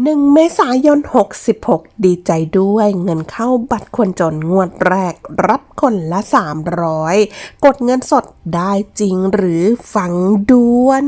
1เมษายน 66 ดีใจด้วยเงินเข้าบัตรคนจนงวดแรก รับคนละ 300 กดเงินสดได้จริงหรือฟังด้วน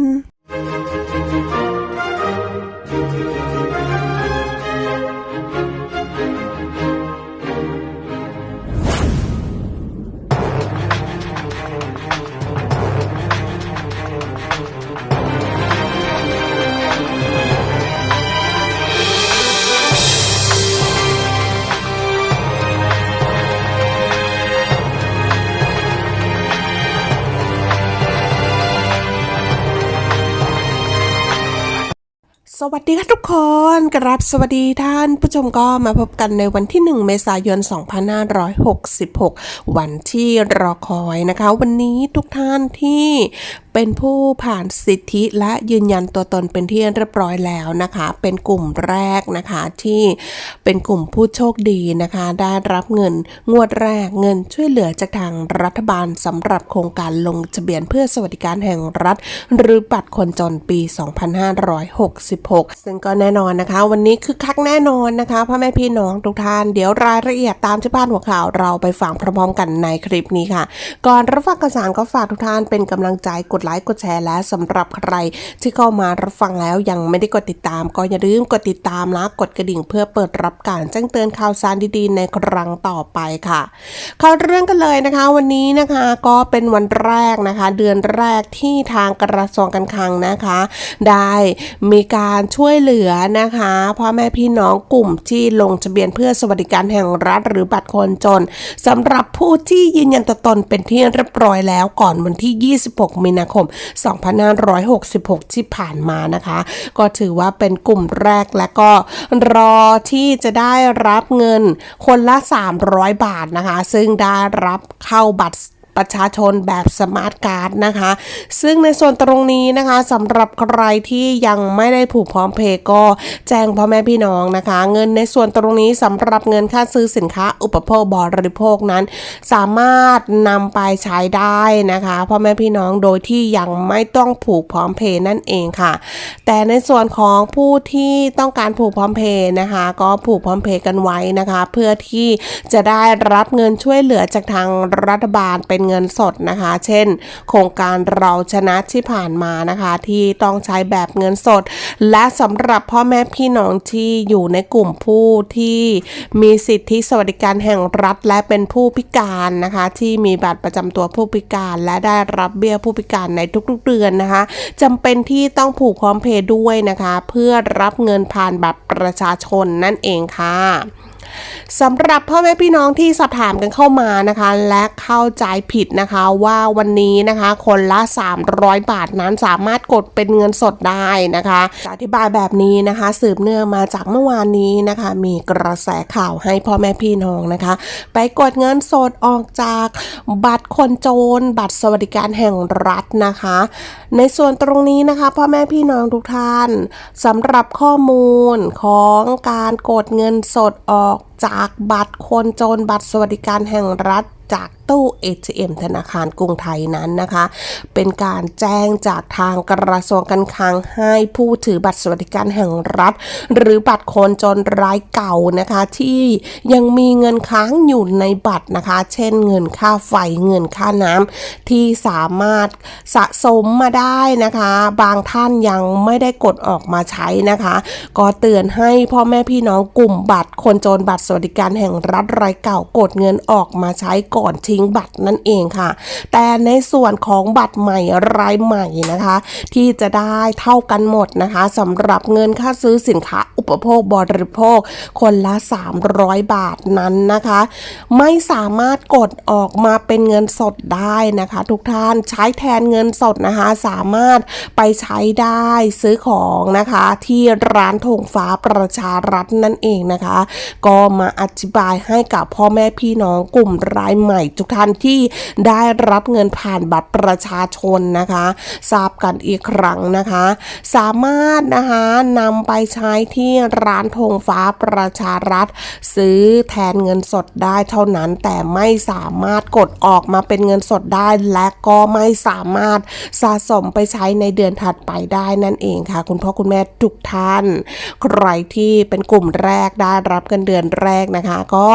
สวัสดีค่ะทุกคนกรับสวัสดีท่านผู้ชมก็มาพบกันในวันที่ 1 เมษายน 2566 วันที่รอคอยนะคะ วันนี้ทุกท่านที่ เป็นผู้ผ่านสิทธิและยืนยันตัวตนเป็นที่เรียบร้อยแล้วนะคะ เป็นกลุ่มแรกนะคะที่เป็นกลุ่มผู้โชคดีนะคะ ได้รับเงินงวดแรกเงินช่วยเหลือจากทางรัฐบาลสำหรับโครงการลงทะเบียนเพื่อสวัสดิการแห่งรัฐ หรือบัตรคนจนปี 2566 ซึ่งก็แน่นอนนะคะ วันนี้คือคักแน่นอนนะคะพ่อแม่พี่น้องทุกท่านเดี๋ยวรายละเอียดตามที่พาดหัวข่าวเราไปฟังพร้อมๆกันในคลิปนี้ค่ะ ก่อนรับฟังกระสานก็ฝากทุกท่านเป็นกำลังใจกดไลค์กดแชร์และสำหรับใครที่เข้ามารับฟังแล้วยังไม่ได้กดติดตาม ก็อย่าลืมกดติดตามและกดกระดิ่งเพื่อเปิดรับการแจ้งเตือนข่าวสารดีๆ ในครั้งต่อไปค่ะ เข้าเรื่องกันเลยนะคะ วันนี้นะคะก็เป็นวันแรกนะคะ เดือนแรกที่ทางกระทรวงการคลังนะคะ ได้มีการช่วยเหลือนะคะพ่อแม่พี่น้องกลุ่มที่ลงทะเบียนเพื่อสวัสดิการแห่งรัฐหรือบัตรคนจนสำหรับผู้ที่ยืนยันตัวตนเป็นที่เรียบร้อยแล้วก่อนวันที่ 26 มีนาคม 2566 ที่ผ่านมานะคะ ก็ถือว่าเป็นกลุ่มแรกและก็รอที่จะได้รับเงินคนละ 300 บาทนะคะ ซึ่งได้รับเข้าบัตร ประชาชนแบบสมาร์ทการ์ดนะคะ ซึ่งในส่วนตรงนี้นะคะสำหรับใครที่ยังไม่ได้ผูกพร้อมเพย์ก็แจ้งพ่อแม่พี่น้องนะคะ เงินในส่วนตรงนี้สำหรับเงินค่าซื้อสินค้าอุปโภคบริโภคนั้น สามารถนำไปใช้ได้นะคะพ่อแม่พี่น้องโดยที่ยังไม่ต้องผูกพร้อมเพย์นั่นเองค่ะ แต่ในส่วนของผู้ที่ต้องการผูกพร้อมเพย์นะคะ ก็ผูกพร้อมเพย์กันไว้นะคะ เพื่อที่จะได้รับเงินช่วยเหลือจากทางรัฐบาลเป็นเงินสดนะคะ เช่น โครงการเราชนะที่ผ่านมานะคะ ที่ต้องใช้แบบเงินสด และสำหรับพ่อแม่พี่น้องที่อยู่ในกลุ่มผู้ที่มีสิทธิสวัสดิการแห่งรัฐ และเป็นผู้พิการนะคะ ที่มีบัตรประจำตัวผู้พิการและได้รับเบี้ยผู้พิการในทุกๆเดือนนะคะจำเป็นที่ต้องผูกพร้อมเพย์ด้วยนะคะ เพื่อรับเงินผ่านบัตรประชาชนนั่นเองค่ะ สำหรับพ่อแม่พี่น้องที่สอบถามกันเข้ามานะคะ และเข้าใจผิดนะคะว่าวันนี้นะคะ คนละ 300 บาทนั้นสามารถกดเป็นเงินสดได้นะคะจะอธิบายแบบนี้นะคะ สืบเนื่องมาจากเมื่อวานนี้นะคะ มีกระแสข่าวให้พ่อแม่พี่น้องนะคะ ไปกดเงินสดออกจากบัตรคนจน บัตรสวัสดิการแห่งรัฐนะคะ ในส่วนตรงนี้นะคะ พ่อแม่พี่น้องทุกท่านสำหรับข้อมูลของการกดเงินสดออกจากบัตรคนจนบัตรสวัสดิการแห่งรัฐจากตู้ ATM ธนาคารกรุงไทยนั้นนะคะ เป็นการแจ้งจากทางกระทรวงการคลังให้ผู้ถือบัตรสวัสดิการแห่งรัฐ หรือบัตรคนจนรายเก่านะคะ ที่ยังมีเงินค้างอยู่ในบัตรนะคะ เช่นเงินค่าไฟเงินค่าน้ำที่สามารถสะสมมาได้นะคะ บางท่านยังไม่ได้กดออกมาใช้นะคะ ก็เตือนให้พ่อแม่พี่น้องกลุ่มบัตรคนจนบัตรสวัสดิการแห่งรัฐรายเก่ากดเงินออกมาใช้ก่อนทีทิ้งบัตรนั่นเองค่ะ แต่ในส่วนของบัตรใหม่รายใหม่นะคะ ที่จะได้เท่ากันหมดนะคะสำหรับเงินค่าซื้อสินค้าอุปโภคบริโภค คนละ 300 บาทนั้นนะคะ ไม่สามารถกดออกมาเป็นเงินสดได้นะคะ ทุกท่านใช้แทนเงินสดนะคะสามารถไปใช้ได้ซื้อของนะคะ ที่ร้านธงฟ้าประชารัฐนั่นเองนะคะ ก็มาอธิบายให้กับพ่อแม่พี่น้องกลุ่มรายใหม่ทุกท่านที่ได้รับเงินผ่านบัตรประชาชนนะคะ ทราบกันอีกครั้งนะคะ สามารถนะคะนำไปใช้ที่ร้านธงฟ้าประชารัฐ ซื้อแทนเงินสดได้เท่านั้น แต่ไม่สามารถกดออกมาเป็นเงินสดได้ และก็ไม่สามารถสะสมไปใช้ในเดือนถัดไปได้นั่นเองค่ะ คุณพ่อคุณแม่ทุกท่าน ใครที่เป็นกลุ่มแรกได้รับเงินเดือนแรกนะคะ ก็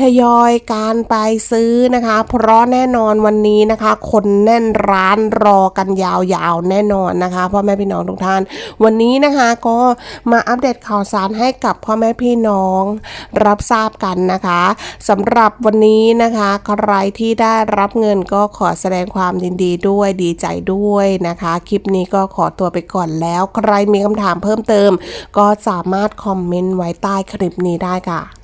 ทยอยการไปซื้อนะคะเพราะแน่นอนวันนี้นะคะ คนแน่นร้านรอกันยาวๆแน่นอนนะคะพ่อแม่พี่น้องทุกท่าน วันนี้นะคะก็มาอัปเดตข่าวสารให้กับพ่อแม่พี่น้องรับทราบกันนะคะสำหรับวันนี้นะคะใครที่ได้รับเงินก็ขอแสดงความยินดีด้วยดีใจด้วยนะคะ คลิปนี้ก็ขอตัวไปก่อนแล้ว ใครมีคำถามเพิ่มเติม ก็สามารถคอมเมนต์ไว้ใต้คลิปนี้ได้ค่ะ